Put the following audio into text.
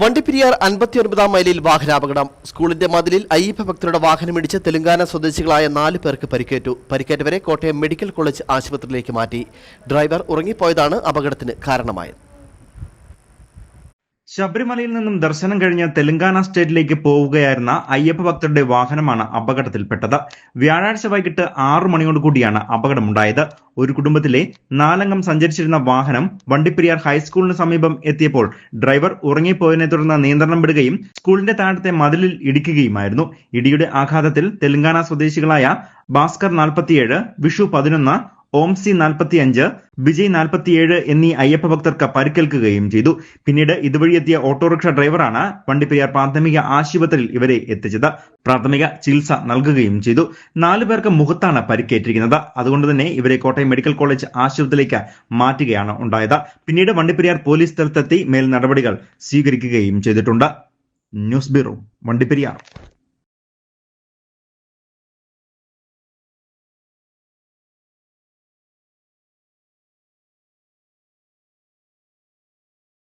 വണ്ടിപ്പെരിയാർ അൻപത്തിയൊൻപതാം മൈലിൽ വാഹനാപകടം. സ്കൂളിന്റെ മതിലിൽ അയ്യപ്പ ഭക്തരുടെ വാഹനമിടിച്ച് തെലങ്കാന സ്വദേശികളായ നാല് പേർക്ക് പരിക്കേറ്റു. പരിക്കേറ്റവരെ കോട്ടയം മെഡിക്കൽ കോളേജ് ആശുപത്രിയിലേക്ക് മാറ്റി. ഡ്രൈവർ ഉറങ്ങിപ്പോയതാണ് അപകടത്തിന് കാരണമായത്. ശബരിമലയിൽ നിന്നും ദർശനം കഴിഞ്ഞ് തെലങ്കാന സ്റ്റേറ്റിലേക്ക് പോവുകയായിരുന്ന അയ്യപ്പ ഭക്തരുടെ വാഹനമാണ് അപകടത്തിൽപ്പെട്ടത്. വ്യാഴാഴ്ച വൈകിട്ട് ആറു മണിയോട് കൂടിയാണ് അപകടമുണ്ടായത്. ഒരു കുടുംബത്തിലെ നാലംഗം സഞ്ചരിച്ചിരുന്ന വാഹനം വണ്ടിപ്പെരിയാർ ഹൈസ്കൂളിന് സമീപം എത്തിയപ്പോൾ ഡ്രൈവർ ഉറങ്ങിപ്പോയതിനെ തുടർന്ന് നിയന്ത്രണം വിടുകയും സ്കൂളിന്റെ താഴത്തെ മതിലിൽ ഇടിക്കുകയുമായിരുന്നു. ഇടിയുടെ ആഘാതത്തിൽ തെലങ്കാന സ്വദേശികളായ ഭാസ്കർ നാൽപ്പത്തിയേഴ് വിഷു പതിനൊന്ന് ഓംസി നാൽപ്പത്തിയഞ്ച് വിജയ് നാൽപ്പത്തിയേഴ് എന്നീ അയ്യപ്പ ഭക്തർക്ക് പരിക്കേൽക്കുകയും ചെയ്തു. പിന്നീട് ഇതുവഴി എത്തിയ ഓട്ടോറിക്ഷ ഡ്രൈവറാണ് വണ്ടിപ്പെരിയാർ പ്രാഥമിക ആശുപത്രിയിൽ ഇവരെ എത്തിച്ചത്. പ്രാഥമിക ചികിത്സ നൽകുകയും ചെയ്തു. നാലു പേർക്ക് മുഖത്താണ് പരിക്കേറ്റിരിക്കുന്നത്. അതുകൊണ്ട് തന്നെ ഇവരെ കോട്ടയം മെഡിക്കൽ കോളേജ് ആശുപത്രിയിലേക്ക് മാറ്റുകയാണ് ഉണ്ടായത്. പിന്നീട് വണ്ടിപ്പെരിയാർ പോലീസ് സ്ഥലത്തെത്തി മേൽ നടപടികൾ സ്വീകരിക്കുകയും ചെയ്തിട്ടുണ്ട്. News bureau Vandiperiyar.